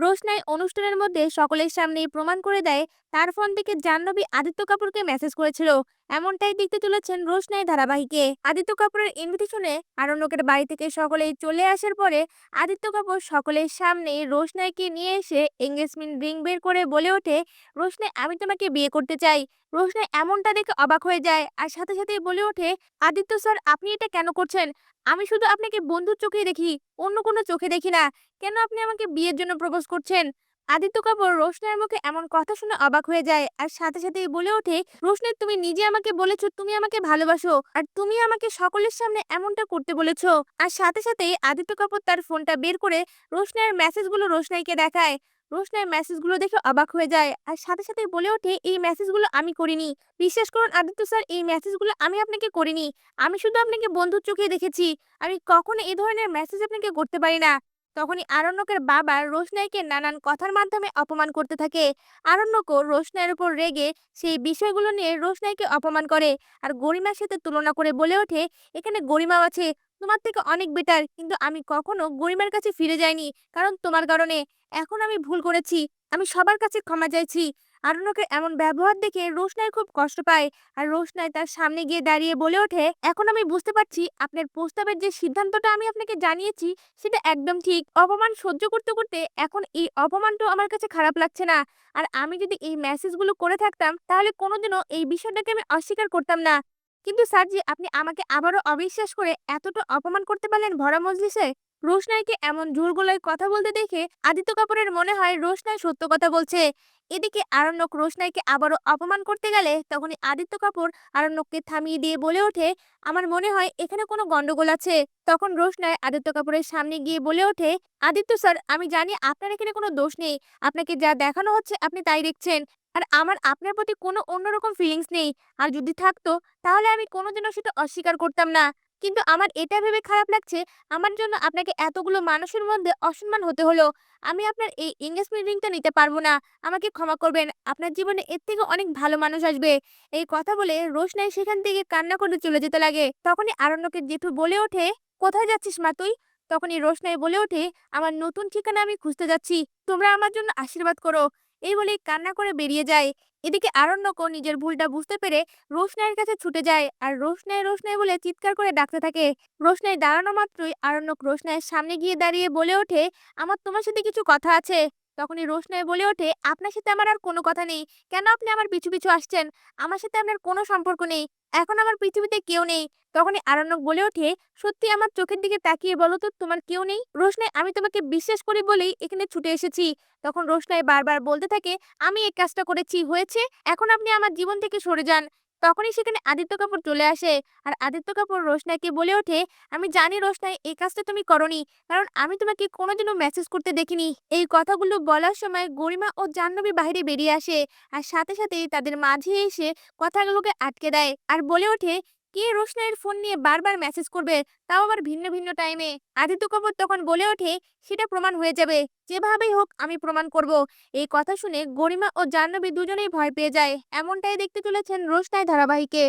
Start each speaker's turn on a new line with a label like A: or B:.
A: রোশনাই অনুষ্ঠানের মধ্যে সকলের সামনেই প্রমাণ করে দেয়, তার ফোন থেকে জাহ্নবী আদিত্য কাপুরকে মেসেজ করেছিল। এমনটাই দেখতে চলেছেন রোশনাই ধারাবাহিকে। আদিত্য কাপুরের ইনভিটেশনে আরণ্যকের বাড়ি থেকে সকলেই চলে আসার পরে আদিত্য কাপুর সকলের সামনে রোশনাইকে নিয়ে এসে এঙ্গেজমেন্ট রিং বের করে বলে ওঠে, রোশনাই, আমি তোমাকে বিয়ে করতে চাই। রোশনাই এমনটা দেখে অবাক হয়ে যায় আর সাথে সাথে বলে ওঠে, আদিত্য স্যার, আপনি এটা কেন করছেন? আমি শুধু আপনাকে বন্ধুর চোখেই দেখি, অন্য কোনো চোখে দেখি না। কেন আপনি আমাকে বিয়ের জন্য প্রপোজ করছেন? আদিত্য কাপুর রোশনের মুখে এমন কথা শুনে অবাক হয়ে যায়। আর সাথে সাথেই বলে ওঠে, রোশনের, তুমি নিজে আমাকে বলেছ, তুমি আমাকে ভালোবাসো। আর তুমি আমাকে সকলের সামনে এমনটা করতে বলেছ। আর সাথে সাথেই আদিত্য কাপুর তার ফোনটা বের করে রোশনের মেসেজগুলো রোশনাইকে দেখায়। রোশনাই মেসেজগুলো দেখে অবাক হয়ে যায়। আর সাথে সাথে বলে ওঠে, এই মেসেজগুলো আমি করিনি। বিশ্বাস করুন আদিত্য স্যার, এই মেসেজগুলো আমি আপনাকে করিনি। আমি শুধু আপনাকে বন্ধুর চোখে দেখেছি। আমি কখনো এই ধরনের মেসেজ আপনাকে করতে পারি না। তখনই আরণ্যকের বাবা রোশনাইকে নানান কথার মাধ্যমে অপমান করতে থাকে। আরণ্যকও রোশনাইয়ের উপর রেগে সেই বিষয়গুলো নিয়ে রোশনাইকে অপমান করে আর গরিমার সাথে তুলনা করে বলে ওঠে, এখানে গরিমাও আছে, তোমার থেকে অনেক বেটার কিন্তু আমি কখনো গরিমার কাছে ফিরে যাইনি, কারণ তোমার কারণে এখন আমি ভুল করেছি, আমি সবার কাছে ক্ষমা চাইছি আরণ্যকের এমন ব্যবহার দেখে রোশনাই খুব কষ্ট পায়। আর রোশনাই তার সামনে গিয়ে দাঁড়িয়ে বলে ওঠে, এখন আমি বুঝতে পারছি আপনার প্রস্তাবের যে সিদ্ধান্তটা আমি আপনাকে জানিয়েছি, সেটা একদম ঠিক। অপমান সহ্য করতে করতে এখন এই অপমানটাও আমার কাছে খারাপ লাগছে না। আর আমি যদি এই মেসেজগুলো করে থাকতাম, তাহলে কোনোদিনও এই বিষয়টাকে আমি অস্বীকার করতাম না। কিন্তু স্যারজি, আপনি আমাকে আবারও অবিশ্বাস করে এতটা অপমান করতে পারলেন ভরা মজলিসে? রোশনাইকে এমন জোর গলায় কথা বলতে দেখে আদিত্য কাপুরের মনে হয় রোশনাই সত্য কথা বলছে। এদিকে আরণ্যক রোশনাইকে আবারও অপমান করতে গেলে তখনই আদিত্য কাপুর আরণ্যককে থামিয়ে দিয়ে বলে ওঠে, আমার মনে হয় এখানে কোনো গন্ডগোল আছে। তখন রোশনাই আদিত্য কাপুরের সামনে গিয়ে বলে ওঠে, আদিত্য স্যার, আমি জানি আপনার এখানে কোনো দোষ নেই। আপনাকে যা দেখানো হচ্ছে আপনি তাই দেখছেন। আর আমার আপনার প্রতি কোনো অন্যরকম ফিলিংস নেই। আর যদি থাকতো, তাহলে আমি কোনোদিনও সেটা অস্বীকার করতাম না। কিন্তু আমার এটা ভেবে খারাপ লাগছে, আমার জন্য আপনাকে এতগুলো মানুষের মধ্যে অসম্মান হতে হলো। আমি আপনার এই এঙ্গেজমেন্ট রিংটা নিতে পারব না। আমাকে ক্ষমা করবেন। আপনার জীবনে এর থেকে অনেক ভালো মানুষ আসবে। এই কথা বলে রোশনাই সেখান থেকে কান্না করে চলে যেতে লাগে। তখনই আরণ্যকে জেঠু বলে ওঠে, কোথায় যাচ্ছিস মা তুই? তখনই রোশনাই বলে ওঠে, আমার নতুন ঠিকানা আমি খুঁজতে যাচ্ছি। তোমরা আমার জন্য আশীর্বাদ করো। এই বলেই কান্না করে বেরিয়ে যায়। এদিকে আরণ্যকও নিজের ভুলটা বুঝতে পেরে রোশনাইয়ের কাছে ছুটে যায় আর রোশনাই রোশনাই বলে চিৎকার করে ডাকতে থাকে। রোশনাই দাঁড়ানো মাত্রই আরণ্যক রোশনাইয়ের সামনে গিয়ে দাঁড়িয়ে বলে ওঠে, আমার তোমার সাথে কিছু কথা আছে। তখনই রোশনাই বলে ওঠে, আপনার সাথে আমার আর কোনো কথা নেই। কেন আপনি আমার পিছু পিছু আসছেন? আমার সাথে আপনার কোনো সম্পর্ক নেই। এখন আমার পৃথিবীতে কেউ নেই। তখনই আরণ্যক বলে ওঠে, সত্যি আমার চোখের দিকে তাকিয়ে বলো তো, তোমার কেউ নেই? রোশনাই, আমি তোমাকে বিশ্বাস করি বলেই এখানে ছুটে এসেছি। তখন রোশনাই বারবার বলতে থাকে, আমি এই কাজটা করেছি, হয়েছে। এখন আপনি আমার জীবন থেকে সরে যান। তখনই সেখানে আদিত্য কাপুর চলে আসে। আর আদিত্য কাপুর রোশনাকে বলে ওঠে, আমি জানি রোশনাই এই কাজটা তুমি করনি, কারণ আমি তোমাকে কোনোদিনও মেসেজ করতে দেখিনি। এই কথাগুলো বলার সময় গরিমা ও জাহ্নবী বাইরে বেরিয়ে আসে। আর সাথে সাথে তাদের মাঝে এসে কথাগুলোকে আটকে দেয়। আর বলে ওঠে কে রোশনাইয়ের ফোন নিয়ে বারবার মেসেজ করবে? তাও আবার ভিন্ন ভিন্ন টাইমে আদিত্য কাপুর তখন বলে ওঠে, সেটা প্রমাণ হয়ে যাবে। যেভাবেই হোক, আমি প্রমাণ করব। এই কথা শুনে গরিমা ও জাহ্নবী দুজনেই ভয় পেয়ে যায়। এমনটাই দেখতে চলেছেন রোশনাই ধারাবাহিকে।